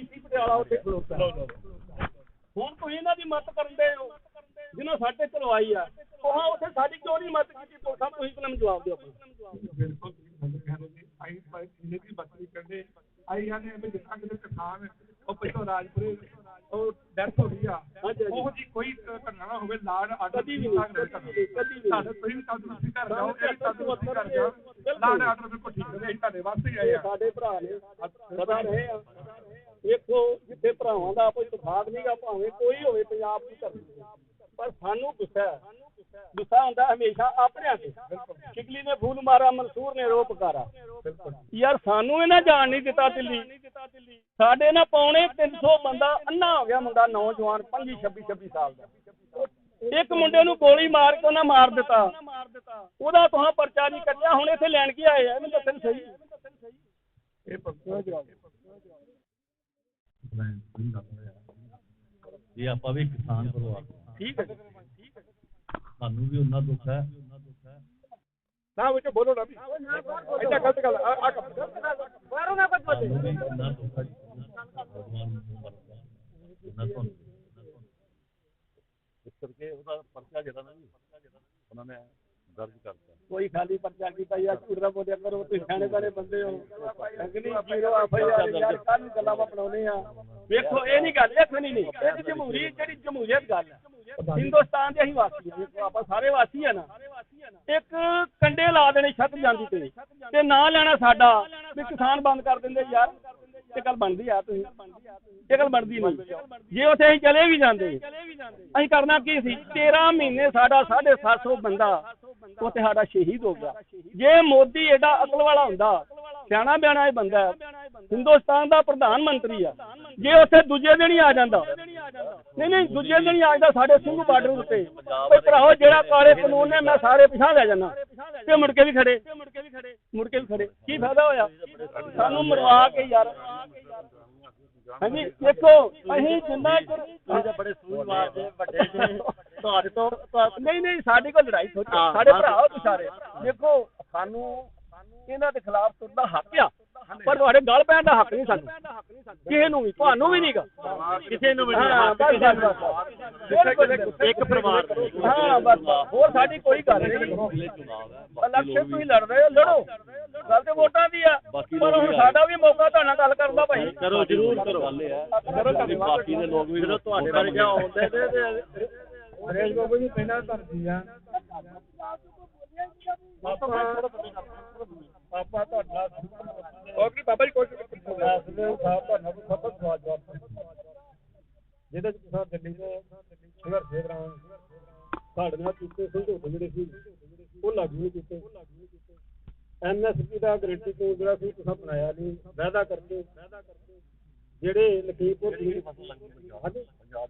DC Patiala ਉੱਥੇ ਖਲੋਤਾ। ਹੁਣ ਤੁਸੀਂ ਇਹਨਾਂ ਦੀ ਮਦਦ ਕਰਨ ਦੇ ਹੋ ਜਿਨ੍ਹਾਂ ਸਾਡੇ ਚਲਵਾਈ ਆ। ਉਹ ਉੱਥੇ ਸਾਡੀ ਕਿਉਂ ਨਹੀਂ ਮਦਦ ਕੀਤੀ? ਪੁਲਿਸਾਂ ਤੁਸੀਂ ਫਿਲਮ ਜਵਾਬ ਦਿਓ ਬਿਲਕੁਲ ਆਈ ਇਹਨੇ ਦੀ ਬਸਰੀ ਕਰਦੇ? ਆਈ ਜਾਂਦੇ ਵੀ ਜਿੱਥਾਂ ਕਿਤੇ ਕਿਸਾਨ ਉਹ ਪਹਿਲਾਂ ਰਾਜਪੁਰੇ ਉਹ ਡੈਥ ਹੋ ਗਈ ਆ। ਉਹ ਜੀ ਕੋਈ ਘਟਨਾ ਨਾ ਹੋਵੇ ਲਾੜ ਆਰਡਰ ਕਦੀ ਵੀ ਨਹੀਂ, ਕਦੀ। ਸਾਡੇ ਤੁਸੀਂ ਵੀ ਕੱਲ ਤੁਸੀਂ ਘਰ ਜਾਓ ਇਹ ਵੀ ਕੱਲ ਤੁਸੀਂ ਘਰ ਜਾਓ। ਲਾੜ ਆਰਡਰ ਬਿਲਕੁਲ ਠੀਕ ਹੈ ਅਸੀਂ ਤੁਹਾਡੇ ਵਾਸਤੇ ਹੀ ਆਏ ਇਹ ਆ। ਸਾਡੇ ਭਰਾ ਨੇ ਸਦਾ ਰਹੇ ਆ। ਵੇਖੋ ਜਿੱਥੇ ਭਰਾਵਾਂ ਦਾ ਕੋਈ ਤਫਾਕ ਨਹੀਂਗਾ ਭਾਵੇਂ ਕੋਈ ਹੋਵੇ ਪੰਜਾਬ ਦੀ ਧਰਤੀ ਤੇ। ਪਰ ਸਾਨੂੰ ਗੁੱਸਾ ਹੈ। ਗੁੱਸਾ ਹੁੰਦਾ ਹਮੇਸ਼ਾ ਆਪਣਿਆਂ ਤੇ। ਸ਼ਿਕਲੀ ਨੇ ਫੂਲ ਮਾਰਾ ਮਨਸੂਰ ਨੇ ਰੋਪ ਕਰਾ ਯਾਰ ਸਾਨੂੰ ਇਹਨਾਂ ਜਾਣ ਨਹੀਂ ਦਿੱਤਾ ਦਿੱਲੀ। ਸਾਡੇ ਨਾਲ ਪੌਣੇ 300 ਬੰਦਾ ਅੰਨਾ ਹੋ ਗਿਆ ਮੁੰਡਾ, ਨੌਜਵਾਨ 25 26 26 ਸਾਲ ਦਾ। ਇੱਕ ਮੁੰਡੇ ਨੂੰ ਗੋਲੀ ਮਾਰ ਕੇ ਉਹਨਾਂ ਮਾਰ ਦਿੱਤਾ। ਉਹਦਾ ਤੁਹਾਂ ਪਰਚਾ ਨਹੀਂ ਕੱਟਿਆ, ਹੁਣ ਇੱਥੇ ਲੈਣ ਕੀ ਆਏ ਆ? ਮੈਨੂੰ ਦੱਸਣ ਸਹੀ। ਇਹ ਪੱਕਾ ਜੇ ਆਪਾਂ ਵੀ ਕਿਸਾਨ ਪਰਿਵਾਰ ਤੋਂ ਹਾਂ, ਠੀਕ ਹੈ ਜੀ। ਸਾਨੂੰ ਵੀ ਉਹਨਾਂ ਦੁੱਖ ਹੈ। ਨਾ ਵਿੱਚ ਬੋਲੋ ਨਾ ਵੀ। ਐਡਾ ਗਲਤ ਗੱਲ ਆ ਆ ਕੰਮ। ਬਾਹਰੋਂ ਨਾ ਕੁਝ ਬੋਲੇ ਸਾਨੂੰ ਵੀ ਉਹਨਾਂ ਦੁੱਖ ਹੈ ਭਗਵਾਨ ਨੂੰ ਮਰਦਾ ਉਹਨਾਂ ਤੋਂ ਇਸ ਕਰਕੇ ਉਹਦਾ ਪਰਚਾ ਜਿਹੜਾ ਨਾ ਜੀ ਉਹਨਾਂ ਨੇ ਦਰਜ ਕਰਤਾ। ਕੋਈ ਖਾਲੀ ਪਰਚਾ ਕੀਤਾ ਜਾਂ ਝੂਠ ਦਾ ਬੋਲਿਆ ਕਰੋ ਤੁਸੀਂ ਸਿਆਣੇ ਬਾਰੇ ਬੰਦੇ ਹੋ। ਅੰਗਨੀ ਜੀਰੋ ਆਫਾਈਆਰ ਯਾਰ ਕੱਲ ਗੱਲਾਂ ਬਣਾਉਨੇ ਆ ਵੇਖੋ ਇਹ ਨਹੀਂ ਗੱਲ ਇਹ ਨਹੀਂ ਨਹੀਂ। ਇਹ ਜਮਹੂਰੀ ਜਿਹੜੀ ਜਮਹੂਰੀਅਤ ਗੱਲ ਹੈ। ਹਿੰਦੁਸਤਾਨ ਦੇ ਅਸੀਂ ਵਾਸੀ ਵੇਖੋ ਆਪਾਂ ਸਾਰੇ ਵਾਸੀ ਆ ਨਾ। ਇੱਕ ਕੰਡੇ ਲਾ ਦੇਣੇ ਛੱਤ ਜਾਂਦੀ ਤੇ ਤੇ ਨਾਂ ਲੈਣਾ ਸਾਡਾ ਵੀ ਕਿਸਾਨ ਬੰਦ ਕਰ ਦਿੰਦੇ ਯਾਰ। ਇਹ ਗੱਲ ਬਣਦੀ ਆ ਤੁਸੀਂ। ਇਹ ਗੱਲ ਬਣਦੀ ਨਹੀਂ। ਜੇ ਉੱਥੇ ਅਸੀਂ ਚਲੇ ਵੀ ਜਾਂਦੇ ਅਸੀਂ ਕਰਨਾ ਕੀ ਸੀ? 13 ਮਹੀਨੇ ਸਾਡਾ 750 ਬੰਦਾ ਉੱਥੇ ਸਾਡਾ ਸ਼ਹੀਦ ਹੋ ਗਿਆ। ਜੇ ਮੋਦੀ ਐਡਾ ਅਕਲ ਵਾਲਾ ਹੁੰਦਾ ਸਿਆਣਾ ਬਿਆਣਾ ਇਹ ਬੰਦਾ ਹੈ, ਹਿੰਦੁਸਤਾਨ ਦਾ ਪ੍ਰਧਾਨ ਮੰਤਰੀ ਆ। ਜੇ ਉੱਥੇ ਦੂਜੇ ਦਿਨ ਹੀ ਆ ਜਾਂਦਾ। ਨਹੀਂ ਨਹੀਂ ਦੂਜੇ ਦਿਨ ਹੀ ਆ ਜਾਂਦਾ ਸਾਡੇ ਸਿੰਘੂ ਬਾਰਡਰ ਉੱਤੇ। ਕੋਈ ਭਰਾਓ ਜਿਹੜਾ ਕਾਲੇ ਕਾਨੂੰਨ ਨੇ ਮੈਂ ਸਾਰੇ ਪਿਛਾਂ ਲੈ ਜਾਣਾ ਤੇ ਮੁੜ ਕੇ ਵੀ ਖੜੇ। ਮੁੜ ਕੇ ਵੀ ਖੜੇ। ਕੀ ਫਾਇਦਾ ਹੋਇਆ? ਸਾਨੂੰ ਮਰਵਾ ਕੇ ਯਾਰ। ਹਾਂਜੀ ਦੇਖੋ ਅਸੀਂ ਜਿੰਨਾ ਚਿਰ ਤੁਸੀਂ ਤਾਂ ਬੜੇ ਸੂਝਵਾਨ ਦੇ ਵੱਡੇ ਤੁਹਾਡੇ ਤੋਂ ਨਹੀਂ ਨਹੀਂ ਸਾਡੀ ਕੋਈ ਲੜਾਈ ਥੋੜੀ ਸਾਡੇ ਭਰਾ ਹੋ। ਤੁਸੀਂ ਸਾਰੇ ਦੇਖੋ ਸਾਨੂੰ ਇਹਨਾਂ ਦੇ ਖਿਲਾਫ ਤੁਰਨ ਦਾ ਹੱਕ ਆ ਪਰ ਤੁਹਾਡੇ ਗੱਲ ਪੈਣ ਦਾ ਹੱਕ ਨਹੀਂ ਸਾਨੂੰ। ਕਿਸੇ ਨੂੰ ਵੀ ਤੁਹਾਨੂੰ ਵੀ ਨਹੀਂਗਾ ਕਿਸੇ ਨੂੰ ਵੀ। ਇੱਕ ਪਰਿਵਾਰ ਹਾਂ ਬਸ। ਹੋਰ ਸਾਡੀ ਕੋਈ ਗੱਲ ਨਹੀਂ। ਇਲੈਕਸ਼ਨ ਤੁਸੀਂ ਲੜ ਰਹੇ ਹੋ ਲੜੋ। ਗੱਲ ਤੇ ਵੋਟਾਂ ਦੀ ਆ। ਬਾਕੀ ਪਰ ਹੁਣ ਸਾਡਾ ਵੀ ਮੌਕਾ ਤੁਹਾਡੇ ਨਾਲ ਗੱਲ ਕਰਨ ਦਾ ਭਾਈ। ਕਰੋ ਜਰੂਰ ਕਰੋ। ਕਰੋ ਦੇ ਲੋਕ ਵੀ ਤੁਹਾਡੇ ਵਰਗੇ ਆਉਂਦੇ ਨੇ ਤੇ ਨਰੇਸ਼ ਬਾਬੂ ਜੀ ਪਹਿਲਾਂ ਧਰਤੀ ਆ। ਆਪਾਂ ਤੁਹਾਡਾ ਓਕੇ ਬਾਬਾ ਜੀ ਕੋਈ ਫੈਸਲੇ ਸਾਹਿਬ ਤੁਹਾਡਾ ਕੋਈ ਸਖਤ ਸਵਾਲ ਜਵਾਬ ਜਿਹਦੇ ਚ ਤੁਸੀਂ ਦਿੱਲੀ ਦੇ ਸੰਘਰਸ਼ ਦੇ ਦੌਰਾਨ ਸਾਡੇ ਨਾਲ ਕੀਤੇ ਸਮਝੌਤੇ ਜਿਹੜੇ ਸੀ ਉਹ ਲਾਗੂ ਨਹੀਂ ਕੀਤੇ। ਐਮਐਸਪੀ ਦਾ ਗਰੰਟੀ ਤੋਂ ਜਿਹੜਾ ਸੀ ਤੁਸੀਂ ਬਣਾਇਆ ਨਹੀਂ ਵਾਅਦਾ ਕਰਕੇ ਜਿਹੜੇ ਲਖੀਮਪੁਰ ਦੀ ਹਾਂਜੀ। ਪੰਜਾਬ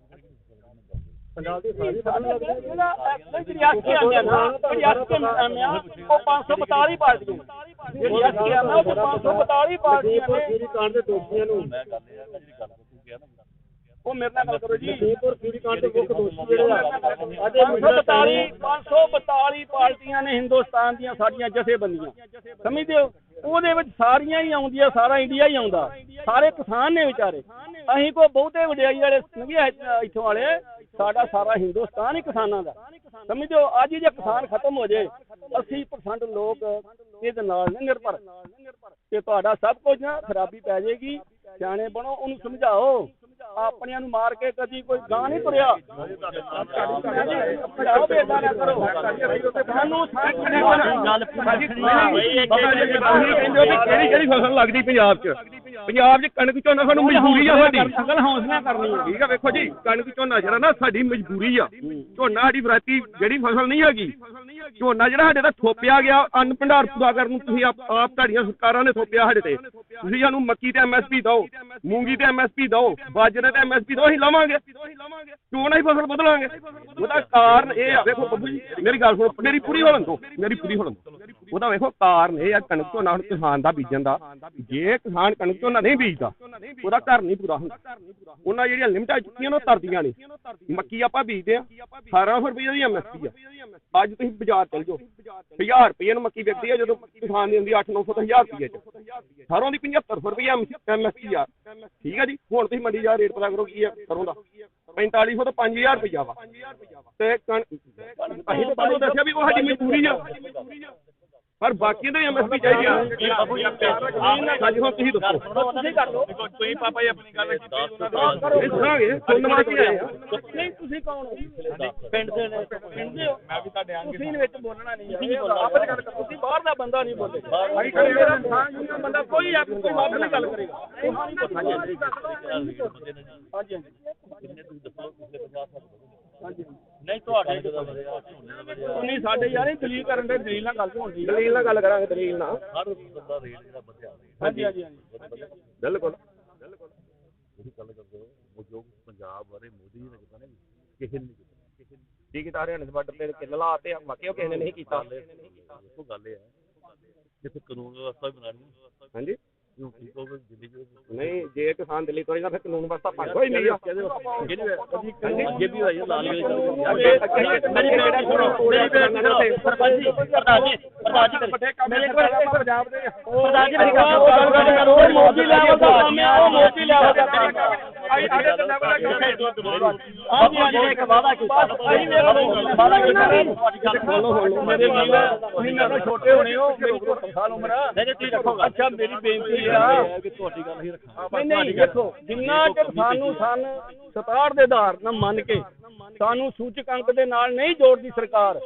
ਦੀ ਸਾਰੀ ਫਸਲ ਲੱਗਦੀ ਜਿਹੜਾ ਜਿਹੜੀ ਆਖੀ ਆਂਦਾ ਨਾ ਜਿਹੜੀ ਆਖੀ ਆਂਦਾ ਉਹ 542 ਪਾਰਟੀਆਂ ਜਿਹੜੀ ਆਖੀ ਆਂਦਾ ਉਹ 542 ਪਾਰਟੀਆਂ ਨੇ। ਪੂਰੀ ਕਾਂਡ ਦੇ ਦੋਸ਼ੀਆਂ ਨੂੰ। ਮੈਂ ਗੱਲ ਇਹ ਹੈ ਕਿ ਜਿਹੜੀ ਗੱਲ ਤੁਸੀਂ ਕਿਹਾ ਨਾ ਉਹ ਮੇਰੇ ਨਾਲ ਗੱਲ ਕਰੋ ਜੀ। ਲਖੀਮਪੁਰ ਖੀਰੀ ਕਾਂਡ ਦੇ ਮੁੱਖ ਦੋਸ਼ੀ ਜਿਹੜੇ ਆ। ਅੱਜ ਇਹ 542 542 ਪਾਰਟੀਆਂ ਨੇ ਹਿੰਦੁਸਤਾਨ ਦੀਆਂ ਸਾਡੀਆਂ ਜਥੇਬੰਦੀਆਂ। ਸਮਝਦੇ ਹੋ? ਉਹਦੇ ਵਿੱਚ ਸਾਰੀਆਂ ਹੀ ਆਉਂਦੀਆਂ ਸਾਰਾ ਇੰਡੀਆ ਹੀ ਆਉਂਦਾ। ਸਾਰੇ ਕਿਸਾਨ ਨੇ ਵਿਚਾਰੇ। ਅਸੀਂ ਕੋ ਬਹੁਤੇ ਵਡਿਆਈ ਵਾਲੇ ਸੰਘਿਆ ਇੱਥੋਂ ਵਾਲੇ। ਸਾਡਾ ਸਾਰਾ ਹਿੰਦੁਸਤਾਨ ਹੀ ਕਿਸਾਨਾਂ ਦਾ। ਸਮਝਦੇ ਹੋ ਅੱਜ ਜੇ ਕਿਸਾਨ ਖਤਮ ਹੋ ਜੇ 80% ਲੋਕ ਇਹਦੇ ਨਾਲ ਨੇ ਨਿਰਭਰ। ਤੇ ਤੁਹਾਡਾ ਸਭ ਕੁਝ ਨਾ ਖਰਾਬੀ ਪੈ ਜਾਏਗੀ। ਸਿਆਣੇ ਬਣੋ ਉਹਨੂੰ ਸਮਝਾਓ। ਆਪਣਿਆਂ ਨੂੰ ਮਾਰ ਕੇ ਕਦੀ ਕੋਈ ਗਾਂ ਨਹੀਂ ਤੁਰਿਆ। ਭਰਾਓ ਬੇਟਾ ਨਾ ਕਰੋ। ਸਾਨੂੰ ਗੱਲ ਬਾਬਾ ਜੀ ਕਹਿੰਦੇ ਹੋ ਵੀ ਕਿਹੜੀ ਕਿਹੜੀ ਫਸਲ ਲੱਗਦੀ ਪੰਜਾਬ 'ਚ? ਪੰਜਾਬ 'ਚ ਕਣਕ ਝੋਨਾ ਸਾਨੂੰ ਮਜਬੂਰੀ ਆ ਸਾਡੀ। ਅਗਲ ਹੌਸਲਾ ਕਰਨੀ ਹੈ ਠੀਕ ਆ ਵੇਖੋ ਜੀ ਕਣਕ ਝੋਨਾ ਜਿਹੜਾ ਨਾ ਸਾਡੀ ਮਜਬੂਰੀ ਆ। ਝੋਨਾ ਸਾਡੀ ਵਰਾਤੀ ਜਿਹੜੀ ਫਸਲ ਨਹੀਂ ਹੈਗੀ ਝੋਨਾ ਜਿਹੜਾ ਸਾਡੇ ਦਾ ਥੋਪਿਆ ਗਿਆ ਅੰਨ ਭੰਡਾਰ ਪੂਰਾ ਕਰਨ ਨੂੰ ਤੁਸੀਂ ਆਪ ਤੁਹਾਡੀਆਂ ਸਰਕਾਰਾਂ ਨੇ ਥੋਪਿਆ ਸਾਡੇ ਤੇ। ਤੁਸੀਂ ਸਾਨੂੰ ਮੱਕੀ ਤੇ ਐਮਐਸਪੀ ਦਿਓ ਮੂੰਗੀ ਤੇ ਐਮਐਸਪੀ ਦਿਓ ਬਾਜਰੇ ਤੇ ਐਮਐਸਪੀ ਦਿਓ ਅਸੀਂ ਲਵਾਂਗੇ। ਕਿਉਂ ਨਹੀਂ ਫਸਲ ਬਦਲਾਂਗੇ? ਉਹਦਾ ਕਾਰਨ ਇਹ ਆ। ਵੇਖੋ ਬੱਬੂ ਜੀ ਮੇਰੀ ਗੱਲ ਸੁਣੋ ਮੇਰੀ ਪੂਰੀ ਹੋਣ ਦਿਓ ਮੇਰੀ ਪੂਰੀ ਹੋਣ ਦਿਓ। ਉਹਦਾ ਵੇਖੋ ਕਾਰਨ ਇਹ ਆ, ਕਣਕ ਝੋਨਾ ਹੁਣ ਕਿਸਾਨ ਦਾ ਬੀਜਣ ਦਾ। ਜੇ ਕਿਸਾਨ ਕਣਕ ਝੋਨਾ ਨਹੀਂ ਬੀਜਦਾ, ਉਹਦਾ ਘਰ ਨਹੀਂ ਪੂਰਾ ਹੁੰਦਾ। ਉਹਨਾਂ ਜਿਹੜੀਆਂ ਲਿਮਟਾਂ ਚੁੱਕੀਆਂ ਨੇ, ਉਹ ਤਰਦੀਆਂ ਨੇ। ਮੱਕੀ ਆਪਾਂ ਬੀਜਦੇ ਆ 1800 ਰੁਪਏ ਦੀ ਐਮਐਸਪੀ ਆ। ਅੱਜ ਤੁਸੀਂ ਬਾਜ਼ਾਰ ਚਲ ਜਾਓ। 1000 ਰੁਪਏ ਨੂੰ ਮੱਕੀ ਵਿਕਦੀ ਆ, ਜਦੋਂ ਕਿਸਾਨ ਦੀ ਹੁੰਦੀ 8-900 ਤੋਂ 1000 ਰੁਪਏ ਚ। ਸਰੋਂ ਦੀ 7500 ਰੁਪਏ ਐਮਐਸਪੀ ਆ। ਠੀਕ ਆ ਜੀ? ਹੁਣ ਤੁਸੀਂ ਮੰਡੀ ਜਾ, ਰੇਟ ਪਤਾ ਕਰੋ ਕੀ ਆ, ਸਰੋਂ ਦਾ। 4500 ਤੋਂ 5000 ਰੁਪਇਆ ਵਾ। ਤੇ ਕਣ ਅਸੀਂ ਤਾਂ ਤੁਹਾਨੂੰ ਦੱਸਿਆ ਵੀ ਉਹ ਸਾਡੀ ਮਜਬੂਰੀ ਆ। ਪਰ ਬਾਕੀ ਦੇ ਐਮਐਸਪੀ ਚਾਹੀਦੀ। ਆ ਹਾਂਜੀ ਹੁਣ ਤੁਸੀਂ ਦੱਸੋ। ਤੁਸੀਂ ਕਰ ਲਓ। ਤੁਸੀਂ ਪਾਪਾ ਜੀ ਆਪਣੀ ਗੱਲ ਕੀਤੀ ਇਹ ਸੁਣਾਂਗੇ ਸੁਣਨ ਵਾਸਤੇ ਆਏ ਆ? ਨਹੀਂ ਤੁਸੀਂ ਕੌਣ ਹੋ? ਪਿੰਡ ਦੇ ਨੇ ਪਿੰਡ ਦੇ ਹੋ। ਮੈਂ ਵੀ ਤੁਹਾਡੇ ਆਂਗੇ ਤੁਸੀਂ ਵਿੱਚ ਬੋਲਣਾ? ਨਹੀਂ ਆਪਣੀ ਗੱਲ ਕਰੋ। ਤੁਸੀਂ ਬਾਹਰ ਦਾ ਬੰਦਾ ਨਹੀਂ ਬੋਲੇ। ਮੇਰਾ ਥਾਂ ਯੂਨੀਅਨ ਬੰਦਾ ਕੋਈ ਆ ਕੋਈ ਬਾਤ ਨਹੀਂ ਗੱਲ ਕਰੇਗਾ। ਹਾਂਜੀ ਹਾਂਜੀ। ਕਿੰਨੇ ਤੁਸੀਂ ਦੱਸੋ ਪਿਛਲੇ 50 ਸਾਲ ਹਾਂਜੀ ਨਹੀਂ ਤੁਹਾਡੇ ਨਹੀਂ ਸਾਡੇ ਯਾਰ ਇਹ ਦਲੀਲ ਕਰਨ ਦੇ ਦਲੀਲ ਨਾਲ ਗੱਲ ਹੋਣੀ ਦਲੀਲ ਨਾਲ ਗੱਲ ਕਰਾਂਗੇ ਦਲੀਲ ਨਾਲ। ਹਰ ਬੰਦਾ ਰੇਟ ਜਿਹੜਾ ਵਧਿਆ ਹਾਂਜੀ ਹਾਂਜੀ ਹਾਂਜੀ। ਬਿਲਕੁਲ। ਤੁਸੀਂ ਗੱਲ ਕਰਦੇ ਹੋ ਉਹ ਜੋ ਪੰਜਾਬ ਬਾਰੇ ਮੋਦੀ ਜੀ ਨੇ ਕੀਤਾ ਨਾ ਕਿਸੇ ਨੇ ਕਿਸੇ ਨੇ ਕੀ ਕੀਤਾ ਹਰਿਆਣੇ ਦੇ ਬਾਰਡਰ ਤੇ ਕਿੱਲ ਲਾਤੇ ਵਾਕਿਆ ਕਿਸੇ ਨੇ ਨਹੀਂ ਕੀਤਾ। ਦੇਖੋ ਗੱਲ ਇਹ ਹੈ ਜਿੱਥੇ ਕਾਨੂੰਨ ਵਿਵਸਥਾ ਵੀ ਬਣਾਣੀ ਹੈ ਹਾਂਜੀ। ਨਹੀਂ ਜੇ ਕਿਸਾਨ ਦਿੱਲੀ ਤੋਂ ਫਿਰ ਕਾਨੂੰਨ ਵਿਵਸਥਾ ਭੰਗ ਹੋਈ ਨਹੀਂ ਆ। ਜੇ ਵੀ ਹੋਈ ਲਾਲ ਗਏ ਮੇਰੀ ਬੇੜਾ ਸੁਣੋ ਮੇਰੀ ਬੇੜਾ ਸਰਪੰਚ ਜੀ ਪ੍ਰਧਾਨ ਜੀ ਪ੍ਰਧਾਨ ਜੀ ਮੇਰੇ ਕੋਲ ਪੰਜਾਬ ਦੇ ਪ੍ਰਧਾਨ ਜੀ ਮੇਰੀ ਗੱਲ ਕਰੋ ਉਹ ਮੋਦੀ ਲੈਵਲ ਦਾ ਕੰਮ ਹੈ ਉਹ ਮੋਦੀ ਲੈਵਲ ਦਾ ਕੰਮ ਹੈ ਤੇ ਤੋਂ ਛੋਟੇ ਹੋਣੇ ਹੋ ਮੇਰੀ 70 ਸਾਲ ਉਮਰ ਆ ਨਹੀਂ ਤੁਸੀਂ ਰੱਖੋ ਅੱਛਾ ਮੇਰੀ ਬੇਨਤੀ ਆ। ਕਿ ਤੁਹਾਡੀ ਗੱਲ ਹੀ ਰੱਖਾਂ ਨਹੀਂ ਨਹੀਂ ਦੇਖੋ ਜਿੰਨਾ ਚਿਰ ਸਾਨੂੰ ਸਨ 67 ਦੇ ਆਧਾਰ ਨਾਲ ਮੰਨ ਕੇ ਸਾਨੂੰ ਸੂਚਕ ਅੰਕ ਦੇ ਨਾਲ ਨਹੀਂ ਜੋੜਦੀ ਸਰਕਾਰ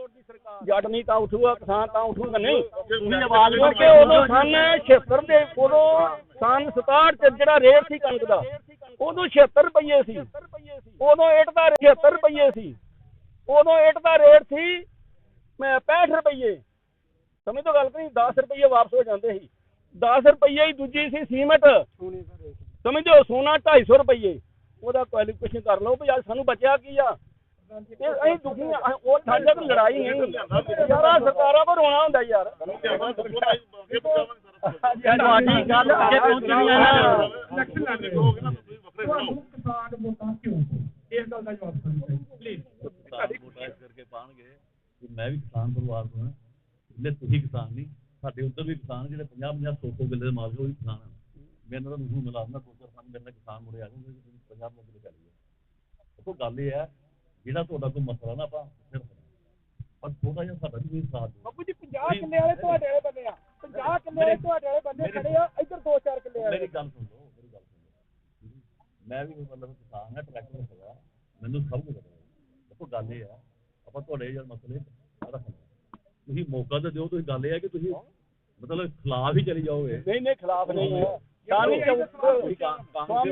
ਜੱਟ ਨਹੀਂ ਤਾਂ ਉਠੂਗਾ ਕਿਸਾਨ ਤਾਂ ਉਠੂਗਾ ਨਹੀਂ। ਕਿਉਂਕਿ ਉਦੋਂ ਸਨ 76 ਦੇ ਉਦੋਂ ਸਨ 67 ਚ ਜਿਹੜਾ ਰੇਟ ਸੀ ਕਣਕ ਦਾ ਉਦੋਂ 76 ਰੁਪਏ ਸੀ। ਉਦੋਂ ਇੱਟ ਦਾ 76 ਰੁਪਏ ਸੀ। ਉਦੋਂ ਇੱਟ ਦਾ ਰੇਟ ਸੀ ਮੈਂ 65 ਰੁਪਏ ਸਮਝ ਤੋਂ ਗੱਲ ਕਰੀ 10 ਰੁਪਏ ਵਾਪਸ ਹੋ ਜਾਂਦੇ ਸੀ। 10 ਰੁਪਏ ਹੀ ਦੂਜੀ ਸੀ ਸੀਮਟ। ਸਮਝੋ ਸੋਨਾ 250 ਰੁਪਏ ਉਹਦਾ ਕੁਆਲੀਫਿਕੇਸ਼ਨ ਕਰ ਲਓ ਵੀ ਅੱਜ ਸਾਨੂੰ ਬਚਿਆ ਕੀ ਆ। ਇਹ ਅਸੀਂ ਦੁਖੀ ਆ ਉਹ ਸਾਡੇ ਕੋਲ ਲੜਾਈ ਨਹੀਂ ਯਾਰ ਸਰਕਾਰਾਂ ਕੋ ਰੋਣਾ ਹੁੰਦਾ ਯਾਰ। ਤੁਹਾਡੀ ਗੱਲ ਅੱਗੇ ਪਹੁੰਚਣੀ ਹੈ ਨਾ ਕਿਸਾਨ ਵੋਟਾਂ ਇਸ ਕਰਕੇ ਪਾਣਗੇ ਕਿ ਮੈਂ ਵੀ ਕਿਸਾਨ ਪਰਿਵਾਰ ਤੋਂ ਹਾਂ ਤੁਸੀਂ ਕਿਸਾਨ ਨਹੀਂ। ਸਾਡੇ ਉੱਧਰ ਵੀ ਕਿਸਾਨ ਜਿਹੜੇ 50 50 100 100 ਕਿੱਲੇ ਦੇ ਮਾਲਕ ਉਹ ਵੀ ਕਿਸਾਨ ਹਨ ਮੈਨੂੰ ਤਾਂ ਨੂੰ ਮਿਲਾ ਦਿੰਦਾ ਕੋਈ ਸਾਨੂੰ ਮੇਰੇ ਨਾਲ ਕਿਸਾਨ ਮੁੜੇ ਆ ਜਾਊਗੇ ਤੁਸੀਂ 50 ਕਿੱਲੇ ਕਰ ਲਈਏ ਦੇਖੋ ਗੱਲ ਇਹ ਹੈ ਜਿਹੜਾ ਤੁਹਾਡਾ ਕੋਈ ਮਸਲਾ ਨਾ ਆਪਾਂ ਫਿਰ ਪਰ ਥੋੜਾ ਜਿਹਾ ਸਾਡਾ ਵੀ ਕੋਈ ਸਾਥ ਦਿਓ। ਬਾਬੂ ਜੀ 50 ਕਿੱਲੇ ਵਾਲੇ ਤੁਹਾਡੇ ਵਾਲੇ ਬੰਦੇ ਆ। 50 ਕਿੱਲੇ ਵਾਲੇ ਤੁਹਾਡੇ ਵਾਲੇ ਬੰਦੇ ਖੜੇ ਆ ਇੱਧਰ 2-4 ਕਿੱਲੇ ਵਾਲੇ। ਮੇਰੀ ਗੱਲ ਸੁਣ ਲਓ ਮੇਰੀ ਗੱਲ ਸੁਣ। ਲਓ ਮੈਂ ਵੀ ਮਤਲਬ ਕਿਸਾਨ ਹਾਂ ਟਰੈਕਟਰ ਹੈਗਾ ਮੈਨੂੰ ਸਭ ਕੁਝ ਪਤਾ ਹੈ। ਦੇਖੋ ਗੱਲ ਇਹ ਹੈ ਆਪਾਂ ਤੁਹਾਡੇ ਯਾਰ ਮਸਲੇ ਰੱਖਣਾ। ਤੁਸੀਂ ਮੌਕਾ ਤਾਂ ਦਿਓ ਤੁਸੀਂ ਗੱਲ ਇਹ ਹੈ ਕਿ ਤੁਸੀਂ ਮਤਲਬ ਖਿਲਾਫ ਹੀ ਚਲੀ ਜਾਓਗੇ ਨਹੀਂ ਨਹੀਂ ਖਿਲਾਫ ਨਹੀਂ ਹੈ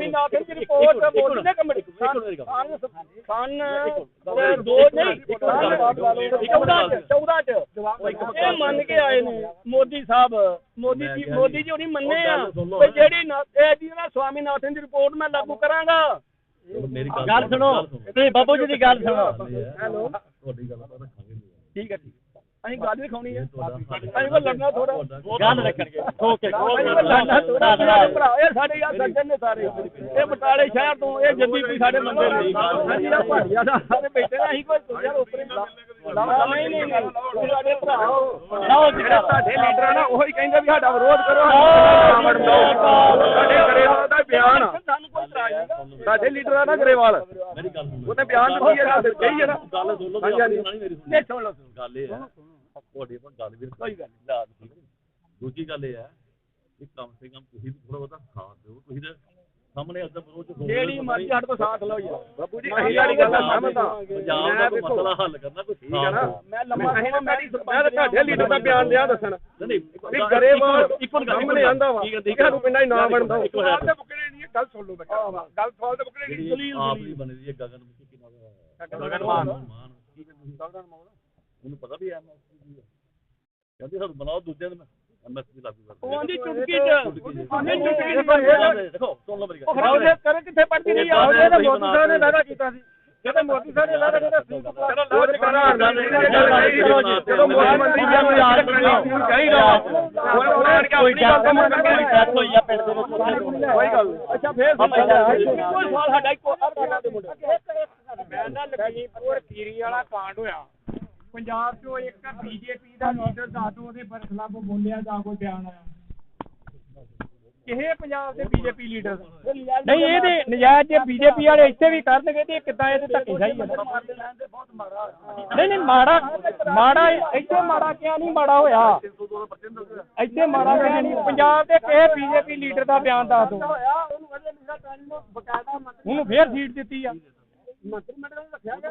ਨਾਥਨ ਦੀ ਰਿਪੋਰਟ ਮੋਦੀ ਨੇ ਕਮਿਟੀ ਖਾਨ ਖਾਨ ਦੋ ਨਹੀਂ ਇੱਕ ਮਿੰਟ ਗੱਲ- 14 ਚ 14 ਚ ਇਹ ਮੰਨ ਕੇ ਆਏ ਨੇ ਮੋਦੀ ਸਾਹਿਬ ਮੋਦੀ ਜੀ ਮੋਦੀ ਜੀ, ਉਹਨੀ ਮੰਨੇ ਆ ਨਾ। ਜਿਹੜੀ ਨਾ- ਇਹ ਜੀ ਨਾ ਸਵਾਮੀ ਨਾਥਨ ਦੀ ਰਿਪੋਰਟ ਮੈਂ ਲਾਗੂ ਕਰਾਂਗਾ ਗੱਲ ਸੁਣੋ ਤੁਸੀਂ ਬਾਬੂ ਜੀ ਦੀ ਗੱਲ ਸੁਣੋ ਹੈਲੋ ਤੁਹਾਡੀ ਗੱਲ ਆਪਾਂ ਰੱਖਾਂਗੇ ਠੀਕ ਹੈ ਠੀਕ ਅਸੀਂ ਗੱਲ ਵੀ ਖਾਣੀ ਹੈ ਅਸੀਂ ਕੋ ਲੜਨਾ ਥੋੜਾ ਗੱਲ ਰੱਖਣਗੇ। ਓਕੇ ਸਾਡੇ ਭਰਾ ਇਹ ਸਾਡੇ ਯਾਰ ਸੱਜਣ ਨੇ ਸਾਰੇ। ਇਹ ਬਟਾਲੇ ਸ਼ਹਿਰ ਤੋਂ ਇਹ ਜੱਦੀ ਵੀ ਸਾਡੇ ਬੰਦੇ ਨੇ। ਹਾਂਜੀ ਆ ਭਾਈਆ ਦਾ ਸਾਰੇ ਬੈਠੇ ਨੇ ਅਸੀਂ ਕੋਈ ਯਾਰ ਉੱਪਰ ਲਾਵਾ ਨਹੀਂ ਨਹੀਂ ਨਹੀਂ। ਤੁਸੀਂ ਸਾਡੇ ਭਰਾ ਹੋ। ਲਓ ਜਿਹੜੇ ਤੁਹਾਡੇ ਲੀਡਰ ਆ ਨਾ ਉਹੀ ਕਹਿੰਦੇ ਵੀ ਸਾਡਾ ਵਿਰੋਧ ਕਰੋ ਸਾਡੇ ਗਰੇਵਾਲ ਦਾ ਬਿਆਨ ਆ। ਸਾਨੂੰ ਕੋਈ ਇਤਰਾਜ਼ ਨਹੀਂ ਸਾਡੇ ਲੀਡਰ ਆ ਨਾ ਗਰੇਵਾਲ। ਉਹਨੇ ਬਿਆਨ ਦਿੱਤੀ ਹੈ ਗੱਲ ਦਿੱਤੀ ਹੈ ਨਾ। ਗੱਲ ਸੁਣ ਲਓ ਹਾਂਜੀ, ਹਾਂਜੀ। ਸੁਣ ਲਓ। ਗੱਲ ਇਹ ਹੈ। ਤੁਹਾਡੀ ਆਪਾਂ ਗੱਲ ਵੀ ਕੋਈ ਗੱਲ ਲਾ ਦਿੱਤੀ ਦੂਜੀ ਗੱਲ ਇਹ ਹੈ ਕਿ ਕਮ ਸੇ ਕਮ ਤੁਸੀਂ ਥੋੜਾ ਬਹੁਤਾ ਸਾਥ ਦਿਓ। ਤੁਸੀਂ ਤੇ ਸਾਹਮਣੇ ਅੱਧਾ ਵਿਰੋਧ ਚ ਹੋ ਜਿਹੜੀ ਮਰਜ਼ੀ ਸਾਡੇ ਤੋਂ ਸਾਥ ਲਓ ਯਾਰ ਬਾਬੂ ਜੀ ਅਸੀਂ ਸਾਰੀ ਗੱਲ ਆ ਪੰਜਾਬ ਦਾ ਮੈਂ ਕੋਈ ਮਸਲਾ ਹੱਲ ਕਰਨਾ ਕੋਈ ਠੀਕ ਹੈ ਨਾ? ਮੈਂ ਲੰਮਾ ਅਸੀਂ ਤਾਂ ਮੇਰੀ ਮੈਂ ਤਾਂ ਤੁਹਾਡੇ ਲੀਡਰ ਦਾ ਬਿਆਨ ਦਿਆ ਦੱਸਣ। ਨਹੀਂ ਵੀ ਗਰੇਵਾਲ ਇੱਕ ਮਿੰਟ ਸਾਹਮਣੇ ਆਂਦਾ ਵਾ। ਠੀਕ ਹੈ ਠੀਕ ਹੈ ਪਿੰਡਾਂ 'ਚ ਨਾ ਬਣਦਾ ਇੱਕ ਮਿੰਟ। ਬੁਕੜੇ ਨਹੀਂ ਗੱਲ ਸੁਣ ਲਓ ਮੈਂ ਗੱਲ ਸਵਾਲ ਤੇ ਬੁਕੜੇ ਨਹੀਂ ਜਿਹੜੀ ਆਪ ਦੀ ਬਣੀ ਦੀ ਹੈ ਗਗਨ ਮੁਖੀ ਕੀ ਨਾਮ ਹੈ ਗਗਨ ਮਾਨ। ਮਾਨ। ਕੀ ਕਹਿੰਦੇ ਤੁਸੀਂ ਉਹਨੂੰ ਪਤਾ ਵੀ ਐਮਐਸਪੀ ਕੀ ਹੈ। ਕਹਿੰਦੇ ਸਾਨੂੰ ਬਣਾਓ ਦੂਜਿਆਂ ਨੂੰ ਐਮਐਸਪੀ ਲਾਗੂ ਕਰ ਉਹ ਆਂਦੀ ਚੁਟਕੀ ਚ? ਆਂਦੀ ਚੁਟਕੀ ਚ? ਦਿਓ। ਦੇਖੋ ਸੁਣ ਲਓ ਮੇਰੀ ਉਹ ਗੱਲ ਖਰਾਬ ਕਰ ਕਿੱਥੇ ਪੜਦੀ ਰਹੀ ਆ? ਉਹਦੇ ਮੋਦੀ ਸਾਹਿਬ ਨੇ ਵਾਅਦਾ ਕੀਤਾ ਸੀ। ਜਦੋਂ ਮੋਦੀ ਸਾਹਿਬ ਨੇ ਵਾਅਦਾ ਕੀਤਾ ਸੀ। ਚਲੋ ਲਾਜ ਕਰਾ। ਜਦੋਂ ਮੁੱਖ ਮੰਤਰੀ ਜੀ ਨੂੰ ਯਾਦ ਕਰਨਾ ਚਾਹੀਦਾ ਹੁਣ ਉਹਨਾਂ ਨੇ। ਆਪਣੀ ਗੱਲ ਤੋਂ ਕੋਈ ਗਏ ਡੈਥ ਹੋਈ ਆ ਪਿੰਡ ਦੇ ਵਿੱਚ ਕੋਈ ਗੱਲ ਅੱਛਾ ਫੇਰ ਸਮਝਦਾ ਕੋਈ ਸਾਲ ਸਾਡਾ ਇੱਕੋ ਹਰ ਦੇ ਮੁੰਡੇ ਮੈਂ ਨਾ ਲਖੀਮਪੁਰ ਕੀਰੀ ਵਾਲਾ ਕਾਂਡ ਹੋਇਆ। ਪੰਜਾਬ ਚੋਂ ਇੱਕ ਬੀਜੇਪੀ ਦਾ ਲੀਡਰ ਦੱਸ ਦਿਓ ਉਹਦੇ ਬਰਖਲਾਫ ਬੋਲਿਆ ਜਾਂ ਕੋਈ ਬਿਆਨ ਆਇਆ। ਕਿਹੇ ਪੰਜਾਬ ਦੇ ਬੀਜੇਪੀ ਲੀਡਰ ਨਹੀਂ ਇਹਦੇ ਨਜਾਇਜ਼ ਜੇ ਬੀਜੇਪੀ ਵਾਲੇ ਇੱਥੇ ਵੀ ਕਰਨਗੇ ਤੇ ਇਹ ਕਿੱਦਾਂ ਇਹਦੇ ਧੱਕੇ ਸਹੀ ਹੈ ਨਹੀਂ ਨਹੀਂ ਮਾੜਾ ਮਾੜਾ ਇੱਥੇ ਮਾੜਾ ਕਿਹਾ ਨਹੀਂ ਮਾੜਾ ਹੋਇਆ? ਇੱਥੇ ਮਾੜਾ ਕਿਹਾ ਨਹੀਂ? ਪੰਜਾਬ ਦੇ ਕਿਸੇ ਬੀਜੇਪੀ ਲੀਡਰ ਦਾ ਬਿਆਨ ਦੱਸ ਮੰਤਰੀ ਉਹਨੂੰ ਫੇਰ ਸੀਟ ਦਿੱਤੀ ਆ। ਮੰਤਰੀ ਮੰਡਲ ਨੂੰ ਰੱਖਿਆ ਗਿਆ।